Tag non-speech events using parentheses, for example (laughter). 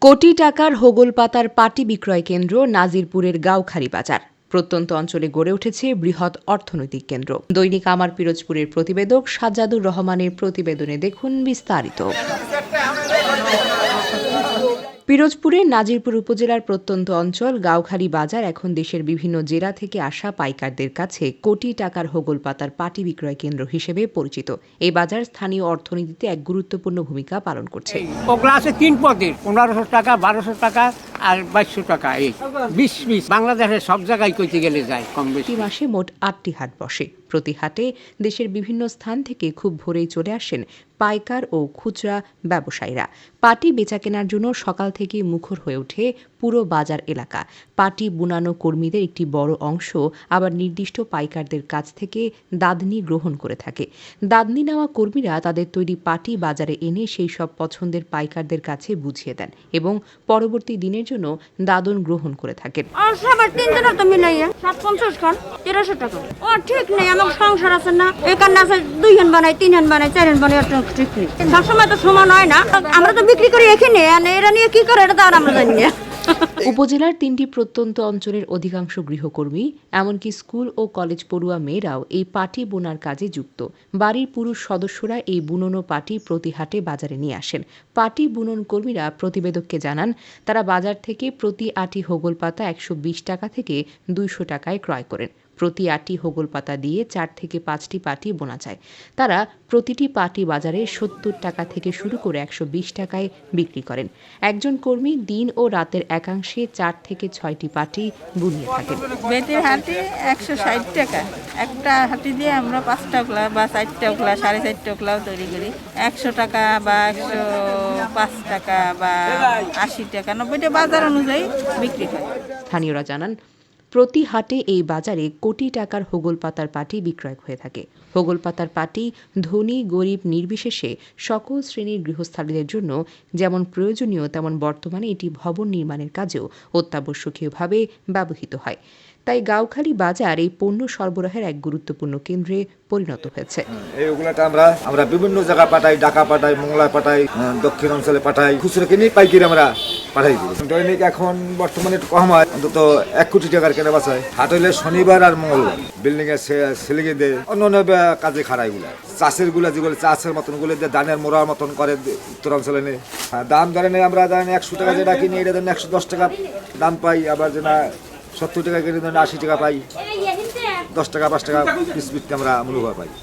কোটি টাকার হোগলপাতার পাটি বিক্রয় কেন্দ্র নাজিরপুরের গাওখারি বাজার। প্রত্যন্ত অঞ্চলে গড়ে উঠেছে বৃহৎ অর্থনৈতিক কেন্দ্র। দৈনিক আমার পিরোজপুরের প্রতিবেদক সাজাদুর রহমানের প্রতিবেদনে দেখুন বিস্তারিত। পিরোজপুরের নাজিরপুর উপজেলার প্রত্যন্ত অঞ্চল গাওখালী বাজার, এখন দেশের বিভিন্ন জেলা থেকে আসা পাইকারদের কাছে কোটি টাকার হোগল পাতার পাটি বিক্রয় কেন্দ্র হিসেবে পরিচিত। এই বাজার স্থানীয় অর্থনীতিতে এক গুরুত্বপূর্ণ ভূমিকা পালন করছে। ওগুলো আছে তিন পদের পনেরোশো টাকা, বারোশো টাকা আর বাইশশো টাকা, এই বিশ বিশ। বাংলাদেশের সব জায়গায় কইতে গেলে যায় কম বেশি। মাসে মোট আটটি হাট বসে। প্রতি হাটে দেশের বিভিন্ন স্থান থেকে খুব ভোরেই চলে আসেন পাইকার ও খুচরা ব্যবসায়ীরা। পাটি বেচা কেনার জন্য সকাল থেকে মুখর হয়ে ওঠে পুরো বাজার এলাকা। পাটি বুনানো কর্মীদের একটি বড় অংশ আবার নির্দিষ্ট পাইকারদের কাছ থেকে দাদনি গ্রহণ করে থাকে। দাদনি নেওয়া কর্মীরা তাদের তৈরি পাটি বাজারে এনে সেই সব পছন্দের পাইকারদের কাছে বুঝিয়ে দেন এবং পরবর্তী দিনের জন্য দাদন গ্রহণ করে থাকেন। আর সবার তিন দিনের তো মিলাইয়া সাত পঞ্চাশ খান, তেরোশো টাকা। ও, ঠিক নেই, আমার সংসার আছে না। এখানে আছে দুই হান বানাই তিন হান বানাই চার হান বানাই ঠিক নেই। সবসময় তো সমান হয় না। আমরা তো বিক্রি করি এখানে এরা নিয়ে কি করে? এটা তো আর আমরা জানি না। (laughs) উপজেলার তিনটি প্রত্যন্ত অঞ্চলের অধিকাংশ গৃহকর্মী, এমনকি স্কুল ও কলেজ পড়ুয়া মেয়েরাও এই পাটি বোনার কাজে যুক্ত। বাড়ির পুরুষ সদস্যরা এই বুননো পাটি প্রতি হাটে বাজারে নিয়ে আসেন। পাটি বুনন কর্মীরা প্রতিবেদককে জানান, তারা বাজার থেকে প্রতি আটি হোগল পাতা একশো বিশ টাকা থেকে দুইশো টাকায় ক্রয় করেন। প্রতি আটি হোগল পাতা দিয়ে চার থেকে পাঁচটি পাটি বোনা যায়। তারা প্রতিটি পাটি বাজারে সত্তর টাকা থেকে শুরু করে একশো বিশ টাকায় বিক্রি করেন। একজন কর্মী দিন ও রাতের একাংশে চার থেকে ছয়টি পাটি বুনিয়ে থাকেন। বেতের হাঁটি একশো ষাট টাকা। একটা হাঁটি দিয়ে আমরা পাঁচটা ওকলা বা চারটা ওকলা সাড়ে চারটা ওকলাও তৈরি করি। একশো টাকা বা একশো পাঁচ টাকা বা আশি টাকা নব্বইটা বাজার অনুযায়ী বিক্রি হয়। স্থানীয়রা জানান প্রতি হাটে এই বাজারে কোটি টাকার হোগল পাতার পাটি বিক্রয় হয়ে থাকে। হোগল পাতার পাটি ধনী, গরিব, নির্বিশেষে সকল শ্রেণির গৃহস্থালীদের জন্য যেমন প্রয়োজনীয়, তেমন বর্তমানে এটি ভবন নির্মাণের কাজেও অত্যাবশ্যকীয়ভাবে ব্যবহৃত হয়। তাই গাউখালী বাজার এই পণ্য সরবরাহের এক গুরুত্বপূর্ণ কেন্দ্রে পরিণত হয়েছে। আমরা আমরা বিভিন্ন জায়গা পাঠাই, ঢাকা পাঠাই, মোংলা পাঠাই দক্ষিণ অঞ্চলে পাঠাই। খুচরো কিনে পাইকারি আমরা। পাঠাই দিই দৈনিক এখন বর্তমানে একটু কম হয়, অন্তত এক কোটি টাকার কেনা বাসায় হাট হইলে শনিবার আর মঙ্গলবার বিল্ডিং এর সিলিংয়ে দেয় অন্য অন্য কাজে খাড়া এগুলা। চাষেরগুলা যেগুলো চাষের মতনগুলো দিয়ে ধানের মোড়ার মতন করে উত্তরাঞ্চলে নেই দাম ধরেন আমরা ধরেন একশো টাকা যেটা কিনি, এটা ধরেন একশো দশ টাকা দাম পাই। আবার যেটা সত্তর টাকা কিনে ধরেন আশি টাকা পাই। দশ টাকা, পাঁচ টাকা পিস বিকতে আমরা মূল্য পাই।